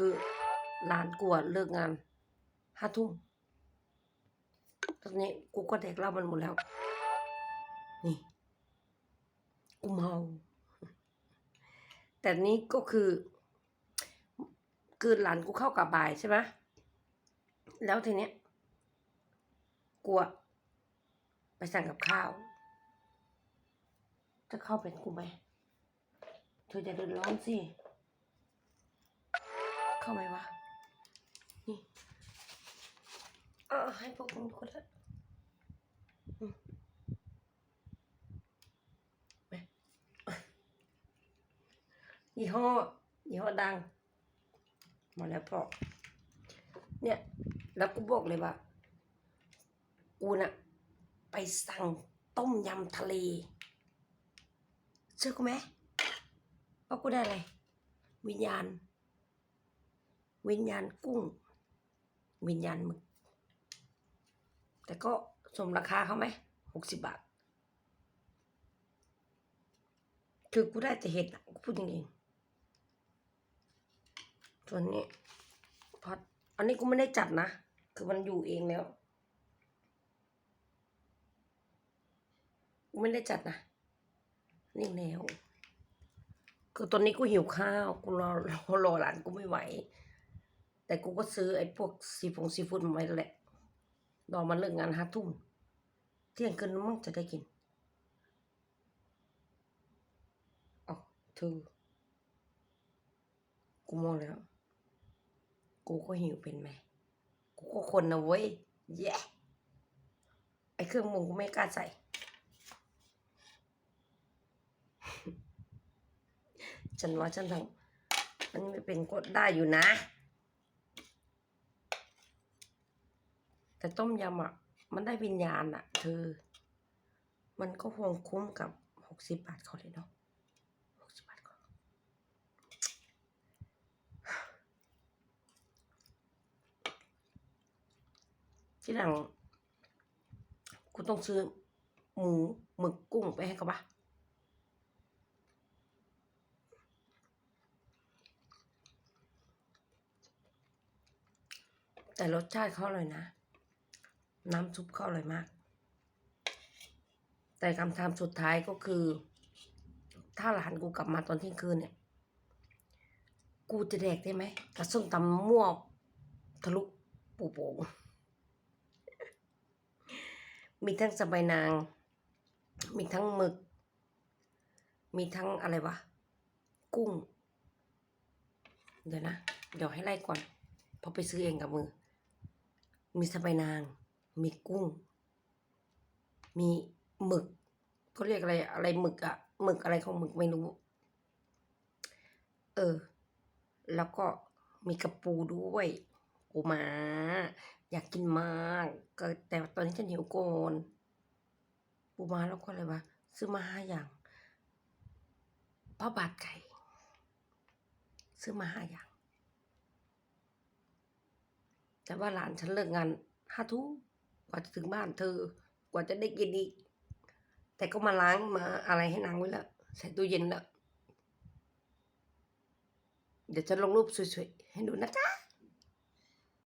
คือร้านกูอะเลิกงานห้าทุ่มตอนนี้กูก็แดกเหล้ามันหมดแล้ว นี่กูเมาแต่นี้ก็คือ คือหลานกูเข้ากับบ่ายใช่ไหมแล้วทีเนี้ยกูอะไปสั่งกับข้าว จะเข้าเป็นกูไหมเธอจะเดือดร้อนสิ เข้าไหมวะ นี่เออให้พวกมึงคนละอืมไปยี่ห้อยี่ห้อดัง มาแล้วพอเนี่ย แล้วกูบอกเลยว่า กูน่ะ ไปสั่งต้มยำทะเล เชื่อกูไหมว่ากูได้อะไร วิญญาณ วิญญาณกุ้ง วิญญาณหมึก แต่ก็สมราคาเขาไหมหกสิบบาท คือกูได้แต่เห็ดกูพูดจริงๆส่วนนี้พออันนี้กูไม่ได้จัดนะ คือมันอยู่เองแล้วกูไม่ได้จัดนะนี่แล้วคือตอนนี้กูหิวข้าว กูรอรอรอหลานกูไม่ไหว แต่กูก็ซื้อไอ้พวกซีฟงซีฟู้ดมาไว้แล้วแหละรอมันเลิกงานห้าทุ่มเที่ยงคืนมั้งจะได้กินเอ๋อเธอกูมองแล้ว กูก็หิวเป็นไหม กูก็คนนะเว้ยแย่ไอ้เครื่องมงกูไม่กล้าใส่ ฉันว่าฉันทำมันไม่เป็นก็ได้อยู่นะ แต่ต้มยำอะ มันได้วิญญาณอะ เธอ มันก็คงคุ้มกับหกสิบบาทเขาเลยเนาะหกสิบบาทเขาที่หลังกูต้องซื้อหมูหมึกกุ้งไปให้เขาปะแต่รสชาติเขาอร่อยนะ น้ำซุปเขาอร่อยมาก แต่คำถามสุดท้ายก็คือ ถ้าหลานกูกลับมาตอนเที่ยงคืนเนี่ย กูจะแดกได้ไหมกระส้มตำมั่วทะลุปูโป่งมีทั้งสะใบายนาง มีทั้งหมึก มีทั้งอะไรวะ กุ้ง เดี๋ยวนะ เดี๋ยวให้ไล่ก่อน พอไปซื้อเองกับมือ มีสะใบายนาง มีกุ้ง มีหมึกเขาเรียกอะไร อะไรหมึกอะหมึกอะไรของหมึกไม่รู้ เออ แล้วก็มีกระปูด้วยปูมาอยากกินมากก็แต่ตอนนี้ฉันหิวโกนปูมาแล้วก็อะไรวะซื้อมาห้าอย่างพ่อบาทไก่ซื้อมาห้าอย่าง แต่ว่าหลานฉันเลิกงานห้าทุ่ม กว่าจะถึงบ้านเธอ กว่าจะได้กินอีก แต่ก็มาล้างมาอะไรให้นางไว้ละใส่ตู้เย็นละเดี๋ยวจะลงรูปสวยๆให้ดูนะจ๊ะ